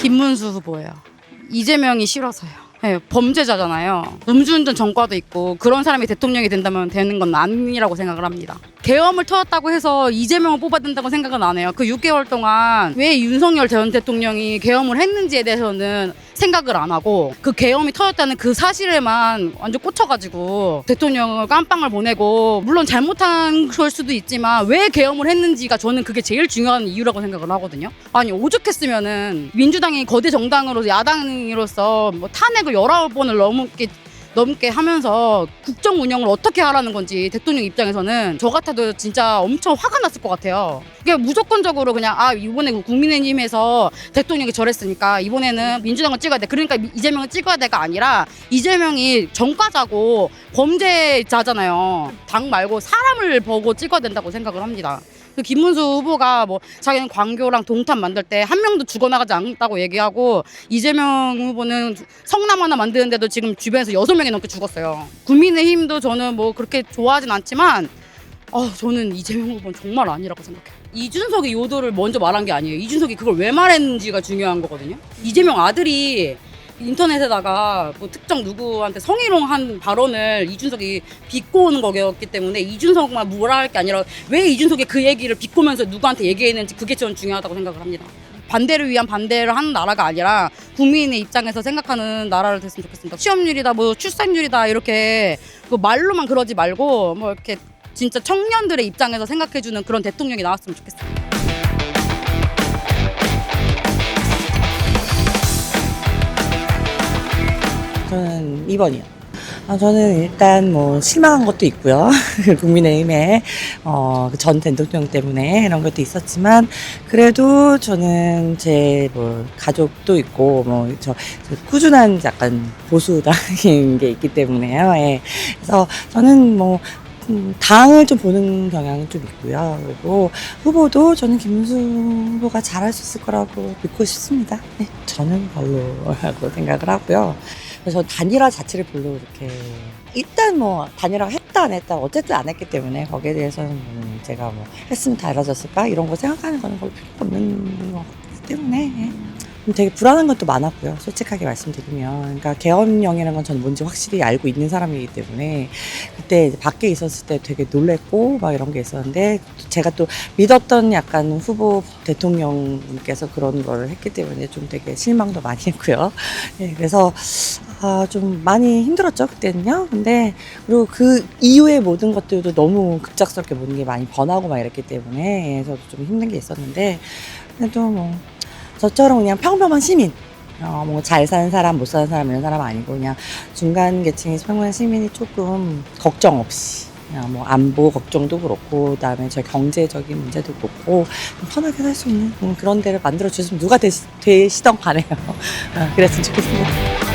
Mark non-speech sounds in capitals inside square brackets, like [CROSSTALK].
김문수 후보예요. 이재명이 싫어서요. 네, 범죄자잖아요. 음주운전 전과도 있고 그런 사람이 대통령이 된다면 되는 건 아니라고 생각을 합니다. 계엄을 터졌다고 해서 이재명을 뽑아야 된다고 생각은 안 해요. 그 6개월 동안 왜 윤석열 전 대통령이 계엄을 했는지에 대해서는 생각을 안 하고 그 계엄이 터졌다는 그 사실에만 완전 꽂혀가지고 대통령을 깜빵을 보내고 물론 잘못한 걸 수도 있지만 왜 계엄을 했는지가 저는 그게 제일 중요한 이유라고 생각을 하거든요. 아니 오죽했으면은 민주당이 거대 정당으로 야당으로서 뭐 탄핵을 19번을 넘게 넘게 하면서 국정 운영을 어떻게 하라는 건지 대통령 입장에서는 저 같아도 진짜 엄청 화가 났을 것 같아요. 이게 무조건적으로 그냥 아 이번에 국민의힘에서 대통령이 저랬으니까 이번에는 민주당을 찍어야 돼. 그러니까 이재명을 찍어야 돼가 아니라 이재명이 전과자고 범죄자잖아요. 당 말고 사람을 보고 찍어야 된다고 생각을 합니다. 그 김문수 후보가 뭐 자기는 광교랑 동탄 만들 때 한 명도 죽어나가지 않았다고 얘기하고 이재명 후보는 성남 하나 만드는데도 지금 주변에서 여섯 명이 넘게 죽었어요. 국민의힘도 저는 뭐 그렇게 좋아하진 않지만 아 저는 이재명 후보는 정말 아니라고 생각해요. 이준석이 요도를 먼저 말한 게 아니에요. 이준석이 그걸 왜 말했는지가 중요한 거거든요. 이재명 아들이 인터넷에다가 뭐 특정 누구한테 성희롱한 발언을 이준석이 비꼬 오는 거였기 때문에 이준석만 뭐라 할 게 아니라 왜 이준석이 그 얘기를 비꼬면서 누구한테 얘기했는지 그게 저는 중요하다고 생각을 합니다. 반대를 위한 반대를 하는 나라가 아니라 국민의 입장에서 생각하는 나라를 됐으면 좋겠습니다. 취업률이다, 뭐 출산율이다 이렇게 그 말로만 그러지 말고 뭐 이렇게 진짜 청년들의 입장에서 생각해주는 그런 대통령이 나왔으면. 저 2번이요. 아, 저는 일단 뭐 실망한 것도 있고요. [LAUGHS] 국민의힘의 어, 그전 대통령 때문에 이런 것도 있었지만 그래도 저는 제 뭐 가족도 있고 뭐저 꾸준한 약간 보수당인 [LAUGHS] 게 있기 때문에요. 예. 그래서 저는 뭐 음, 당을 좀 보는 경향이 좀 있고요. 그리고 후보도 저는 김문수 후보가 잘할 수 있을 거라고 믿고 싶습니다. 네, 저는 별로라고 [LAUGHS] 생각을 하고요. 그래서 단일화 자체를 별로 그렇게 일단 뭐 단일화 했다 안 했다 어쨌든 안 했기 때문에 거기에 대해서는 뭐 제가 뭐 했으면 달라졌을까 이런 거 생각하는 거는 별로 필요가 없는 것 같기 때문에 예. 좀 되게 불안한 것도 많았고요. 솔직하게 말씀드리면. 그러니까 계엄령이라는 건 저는 뭔지 확실히 알고 있는 사람이기 때문에 그때 밖에 있었을 때 되게 놀랬고 막 이런 게 있었는데 제가 또 믿었던 약간 후보 대통령께서 그런 걸 했기 때문에 좀 되게 실망도 많이 했고요. 예, 그래서 아, 좀 많이 힘들었죠, 그때는요. 근데, 그리고 그 이후의 모든 것들도 너무 급작스럽게 모든 게 많이 번하고 막 이랬기 때문에, 저도 좀 힘든 게 있었는데, 그래도 뭐, 저처럼 그냥 평범한 시민, 어, 뭐, 잘 사는 사람, 못 사는 사람, 이런 사람 아니고, 그냥 중간 계층의 평범한 시민이 조금 걱정 없이, 그냥 뭐, 안보 걱정도 그렇고, 그 다음에 저 경제적인 문제도 그렇고, 좀 편하게 살 수 있는 음, 그런 데를 만들어주시면 누가 되시, 되시던 간에요. [LAUGHS] 어, 그랬으면 좋겠습니다.